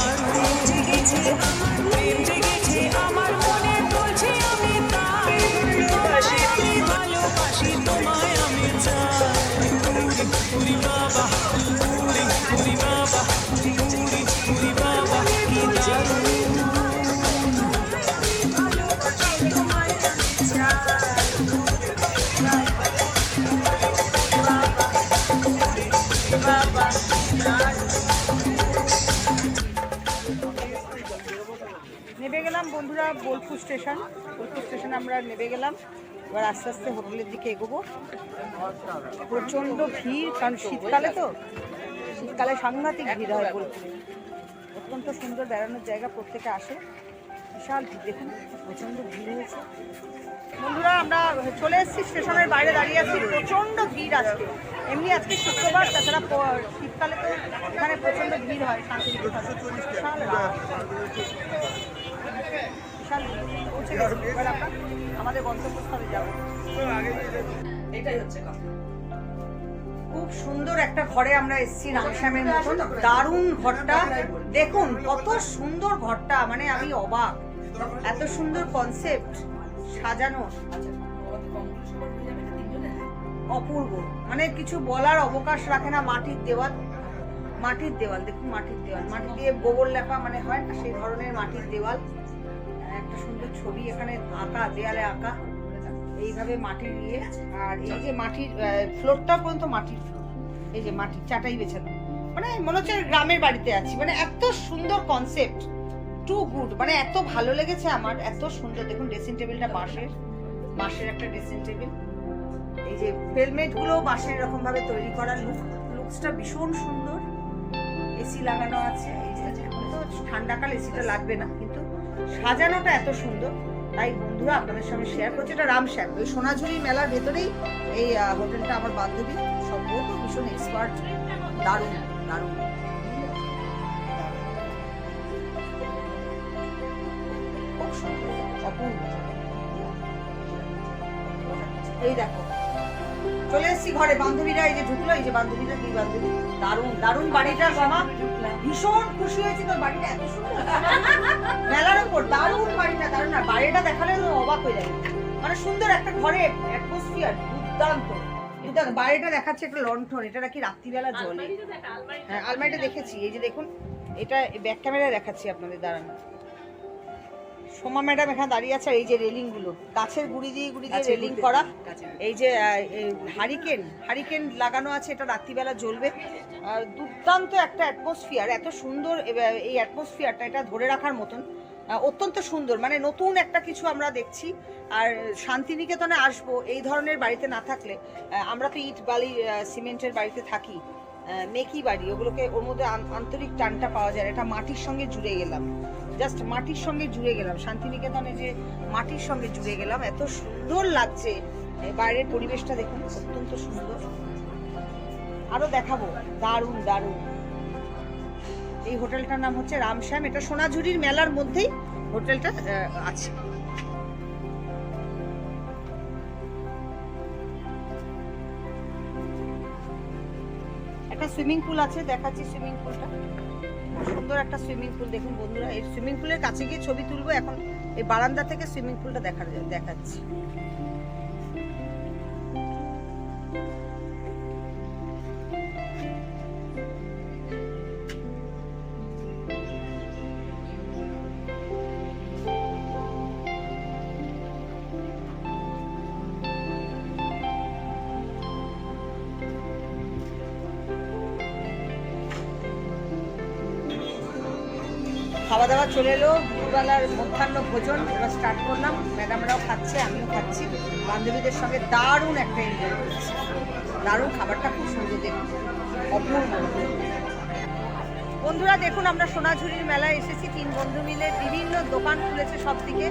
আছে নেমে গেলাম বন্ধুরা বোলপুর স্টেশন। বোলপুর স্টেশনে আমরা নেমে গেলাম। এবার আস্তে আস্তে হোটেলের দিকে এগোবো। প্রচণ্ড ভিড়, কারণ শীতকালে তো, শীতকালে সাংঘাতিক ভিড় হয় বোলপুরে। অত্যন্ত সুন্দর বেড়ানোর জায়গা প্রত্যেকে আসে। বিশাল ভিড়, দেখুন, প্রচণ্ড ভিড় হয়েছে। বন্ধুরা, আমরা চলে এসেছি স্টেশনের বাইরে দাঁড়িয়ে আছি। প্রচণ্ড ভিড় আজকে। এমনি আজকে শুক্রবার, তাছাড়া শীতকালে তো এখানে প্রচণ্ড ভিড় হয়। শান্তিনিকেতনে। খুব সুন্দর একটা ঘরে আমরা এসেছি রামশ্যামের মতন। দারুণ ঘরটা। দেখুন, কত সুন্দর ঘরটা। মানে আমি অবাক। এত সুন্দর কনসেপ্ট সাজানো। অপূর্ব। মানে কিছু বলার অবকাশ রাখে না মাটির দেওয়াল। মাটির দেওয়াল, দেখুন মাটির দেওয়াল। মাটি দিয়ে গোবর লেপা মানে হয় না, সেই ধরনের মাটির দেওয়াল। একটা সুন্দর ছবি এখানে আঁকা, দেয়ালে আঁকা। এইভাবে মাটির ইয়ে আর এই যে মাটির ফ্লোরটা পর্যন্ত মাটির ফ্লোর এই যে মাটির চাটাই বেছানো মানে মনে হচ্ছে গ্রামের বাড়িতে আছি। মানে এত সুন্দর কনসেপ্ট টু গুড মানে এত ভালো লেগেছে আমার, এত সুন্দর। দেখুন ড্রেসিং টেবিলটা বাঁশের। বাঁশের একটা ড্রেসিং টেবিল এই যে হেলমেটগুলো বাঁশের এরকম ভাবে তৈরি করা লুক লুকসটা ভীষণ সুন্দর। এসি লাগানো আছে। এই যে ঠান্ডাকাল এসিটা লাগবে না। সাজানোটা এত সুন্দর। তাই বন্ধুরা আপনাদের সঙ্গে শেয়ার করছি। এটা রামশ্যাম ওই সোনাঝুরি মেলার ভেতরেই এই হোটেলটা আমার বান্ধবী। সম্ভবত ভীষণ এক্সপার্ট দারুণ দারুণ। এই দেখো। চলে এসেছি ঘরে। বান্ধবীরা এই যে ঢুকলো, এই যে বান্ধবীরা দুই বান্ধবী? দারুণ দারুণ বাড়িটা মামা ভীষণ খুশি হয়েছি তোর বাড়িটা এত সুন্দর। মেলার উপর দারুণ বাড়িটা দারুণ। আর বাড়িটা দেখালে তো অবাক হয়ে যাবে মানে সুন্দর একটা ঘরে অ্যাটমসফিয়ার দুর্দান্ত। দেখ বাড়িটা দেখাচ্ছে একটা লন্ঠন এটা নাকি রাত্রিবেলা জলে হ্যাঁ আলমারিটা দেখেছি এই যে দেখুন এটা ব্যাক ক্যামেরায় দেখাচ্ছি আপনাদের দাঁড়ানো। সোমা ম্যাডাম এখানে দাঁড়িয়ে আছে এই যে রেলিংগুলো গাছের গুড়ি দিয়ে গুড়ি দিয়ে রেলিং করা। এই যে হারিকেন হারিকেন লাগানো আছে এটা রাত্রিবেলা জ্বলবে। দুর্দান্ত একটা অ্যাটমসফিয়ার এত সুন্দর এই অ্যাটমসফিয়ারটা এটা ধরে রাখার মতন। অত্যন্ত সুন্দর মানে নতুন একটা কিছু আমরা দেখছি। আর শান্তিনিকেতনে আসব এই ধরনের বাড়িতে না থাকলে আমরা তো ইট বালি সিমেন্টের বাড়িতে থাকি। মেকি বাড়ি ওগুলোকে ওর মধ্যে আন- আন্তরিক টানটা পাওয়া যায়। এটা মাটির সঙ্গে জুড়ে গেলাম জাস্ট মাটির সঙ্গে জুড়ে গেলাম। শান্তিনিকেতনে যে মাটির সঙ্গে জুড়ে গেলাম, এত সুন্দর লাগছে। বাইরের পরিবেশটা দেখুন, অত্যন্ত সুন্দর। আরও দেখাবো। দারুণ দারুণ। এই হোটেলটার নাম হচ্ছে রামশ্যাম এটা সোনাঝুরির মেলার মধ্যেই হোটেলটা আছে। একটা সুইমিং পুল আছে, দেখাচ্ছি সুইমিং পুলটা। সুন্দর একটা সুইমিং পুল। দেখুন বন্ধুরা, এই সুইমিং পুলের কাছে গিয়ে ছবি তুলবো। এখন এই বারান্দা থেকে সুইমিং পুলটা দেখা দেখাচ্ছি। খাওয়া দাওয়া চলে এলো, দুপুরবেলার মধ্যাহ্ন ভোজন, এবার স্টার্ট করলাম। ম্যাডামরাও খাচ্ছে, আমিও খাচ্ছি। বান্ধবীদের সঙ্গে দারুণ একটা এনজয় করছি। দারুণ খাবারটা খুব সুন্দর দেখুন। অপূর্ব। বন্ধুরা, দেখুন, আমরা সোনাঝুরির মেলায় এসেছি। তিন বন্ধু মিলে বিভিন্ন দোকান খুলেছে সব দিকে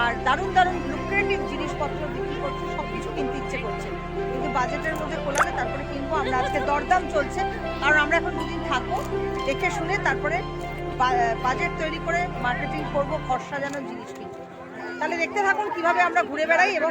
আর দারুণ দারুণ লুক্রেটিভ জিনিসপত্র বিক্রি করছে সব কিছু কিনতে ইচ্ছে করছে। কিন্তু বাজেটের মধ্যে খোলাবে তারপরে কিনবো। আমরা আজকে দরদাম চলছে। কারণ আমরা এখন দুদিন থাকব। দেখে শুনে তারপরে বাজেট তৈরি করে মার্কেটিং করব ঘর সাজানোর জিনিস কিনবো তাহলে দেখতে থাকুন কীভাবে আমরা ঘুরে বেড়াই এবং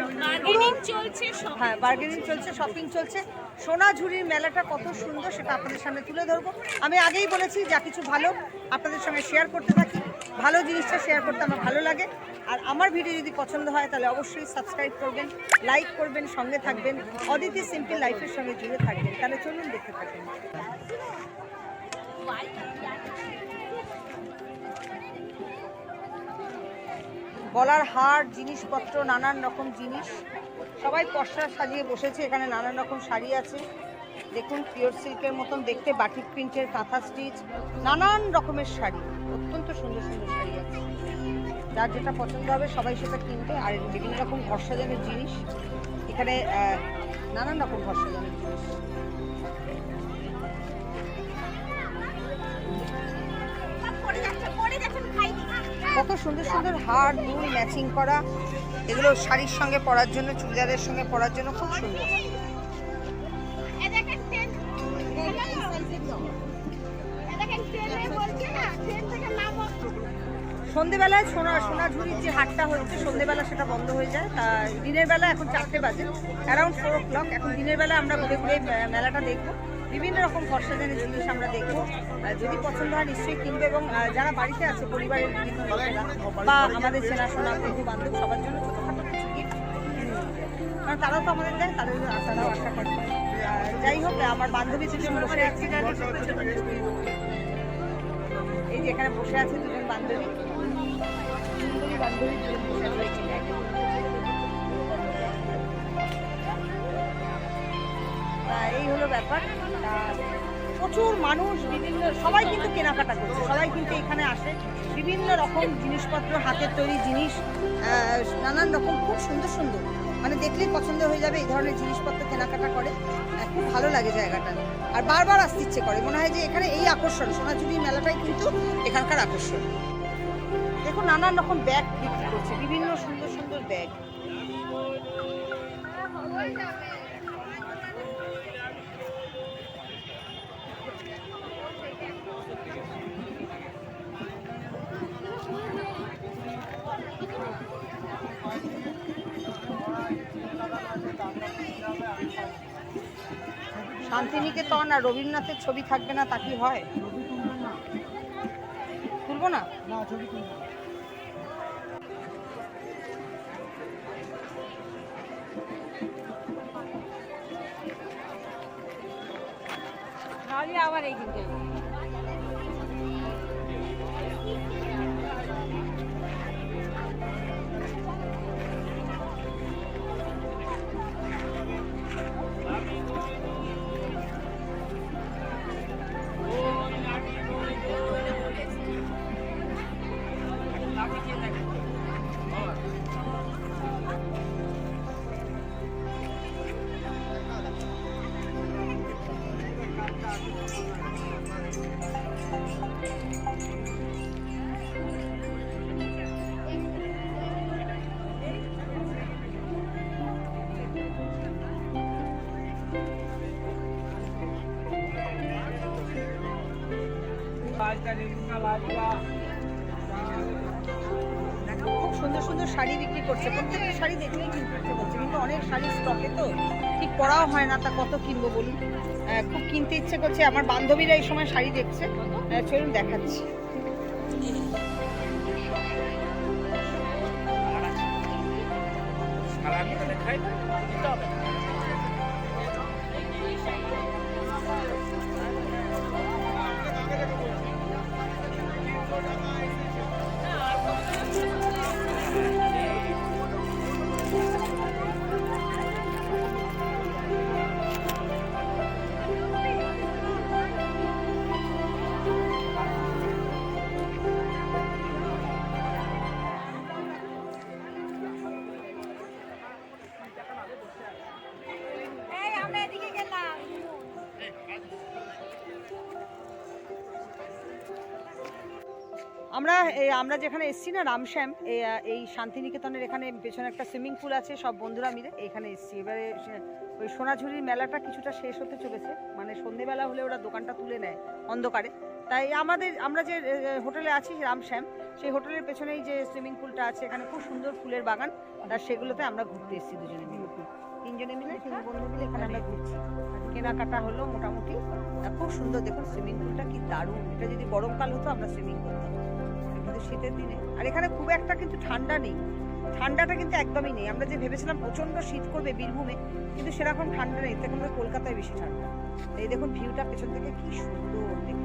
চলছে হ্যাঁ বার্গেনিং চলছে শপিং চলছে। সোনাঝুরির মেলাটা কত সুন্দর সেটা আপনাদের সামনে তুলে ধরবো। আমি আগেই বলেছি যা কিছু ভালো আপনাদের সঙ্গে শেয়ার করতে থাকি। ভালো জিনিসটা শেয়ার করতে আমার ভালো লাগে। আর আমার ভিডিও যদি পছন্দ হয় তাহলে অবশ্যই সাবস্ক্রাইব করবেন লাইক করবেন সঙ্গে থাকবেন। অদিতি সিম্পল লাইফের সঙ্গে জুড়ে থাকবেন। তাহলে চলুন দেখতে থাকবেন গলার হার, জিনিসপত্র, নানান রকম জিনিস। সবাই পশরা সাজিয়ে বসেছে, এখানে নানান রকম শাড়ি আছে। দেখুন, পিওর সিল্কের মতন দেখতে, বাটিক প্রিন্টের কাঁথা স্টিচ, নানান রকমের শাড়ি, অত্যন্ত সুন্দর সুন্দর শাড়ি আছে। যার যেটা পছন্দ হবে, সবাই সেটা কিনতে আর বিভিন্ন রকম ঘর জিনিস। এখানে নানান রকম ঘর জিনিস। কত সুন্দর সুন্দর হার দুল ম্যাচিং করা, এগুলো শাড়ির সঙ্গে পরার জন্য, চুড়িদারের সঙ্গে পরার জন্য খুব সুন্দর। সন্ধেবেলায় সোনা, সোনাঝুরির যে হাটটা হচ্ছে, সন্ধেবেলা সেটা বন্ধ হয়ে যায়। তা দিনের বেলা এখন চারটে বাজে অ্যারাউন্ড ফোর ও ক্লক এখন দিনের বেলা আমরা ঘুরে ঘুরে মেলাটা দেখব। বিভিন্ন রকম খরচাদানের জিনিস আমরা দেখব। যদি পছন্দ হয় নিশ্চয়ই কিনবে এবং যারা বাড়িতে আছে, পরিবারের বা আমাদের চেনাশোনা বন্ধু বান্ধব সবার জন্য কারণ তারাও তো আমাদের দেয়, তাদের তারাও আশা করে। যাই হোক আমার বান্ধবী দুজন বসে আছে এই যে এখানে বসে আছে দুজন বান্ধবী। বান্ধবী বসে এই হলো ব্যাপার। প্রচুর মানুষ, বিভিন্ন, সবাই কিন্তু কেনাকাটা করছে, সবাই কিন্তু এখানে আসে। বিভিন্ন রকম জিনিসপত্র, হাতের তৈরি জিনিস নানান রকম, খুব সুন্দর সুন্দর। মানে দেখলেই পছন্দ হয়ে যাবে, এই ধরনের জিনিসপত্র কেনাকাটা করে। খুব ভালো লাগে জায়গাটা। আর বারবার আসতে ইচ্ছে করে। মনে হয় যে এখানে এই আকর্ষণ সোনাঝুরি মেলাটাই কিন্তু এখানকার আকর্ষণ। দেখুন, নানান রকম ব্যাগ বিক্রি করছে, বিভিন্ন সুন্দর সুন্দর ব্যাগ। শান্তিনিকেতন আর রবীন্দ্রনাথের ছবি থাকবে না তা কি হয়? তুলবো না? আবার এই কিনতে খুব সুন্দর সুন্দর শাড়ি বিক্রি করছে। প্রত্যেকটা শাড়ি দেখলেই বিক্রি করছে কিন্তু অনেক শাড়ি স্টকে তো। ঠিক পরাও হয় না, তা কত কিনবো বলুন? খুব কিনতে ইচ্ছে করছে, আমার বান্ধবীরা এই সময় শাড়ি দেখছে। চলুন দেখাচ্ছি। এই আমরা আমরা যেখানে এসছি না, রামশ্যাম এই শান্তিনিকেতনের এখানে পেছনে একটা সুইমিং পুল আছে, সব বন্ধুরা মিলে এখানে এসছি। এবারে ওই সোনাঝুরির মেলাটা কিছুটা শেষ হতে চলেছে মানে সন্ধেবেলা হলে ওরা দোকানটা তুলে নেয় অন্ধকারে। তাই আমাদের, আমরা যে হোটেলে আছি, রামশ্যাম, সেই হোটেলের পেছনেই যে সুইমিং পুলটা আছে, এখানে খুব সুন্দর ফুলের বাগান, আর সেগুলোতে আমরা ঘুরতে এসেছি দুজনে মিলে। তিনজনে মিলে, তিন বন্ধু মিলে এখানে আমরা ঘুরছি। কেনাকাটা হলো মোটামুটি খুব সুন্দর দেখুন সুইমিং পুলটা, কি দারুণ। এটা যদি গরমকাল হতো, আমরা সুইমিং করতাম। শীতের দিনে। আর এখানে খুব একটা কিন্তু ঠান্ডা নেই। ঠান্ডাটা কিন্তু একদমই নেই। আমরা যে ভেবেছিলাম প্রচণ্ড শীত করবে বীরভূমে, কিন্তু সেরকম ঠান্ডা নেই। তখন কলকাতায় বেশি ঠান্ডা। এই দেখুন ভিউটা পেছন থেকে কি সুন্দর।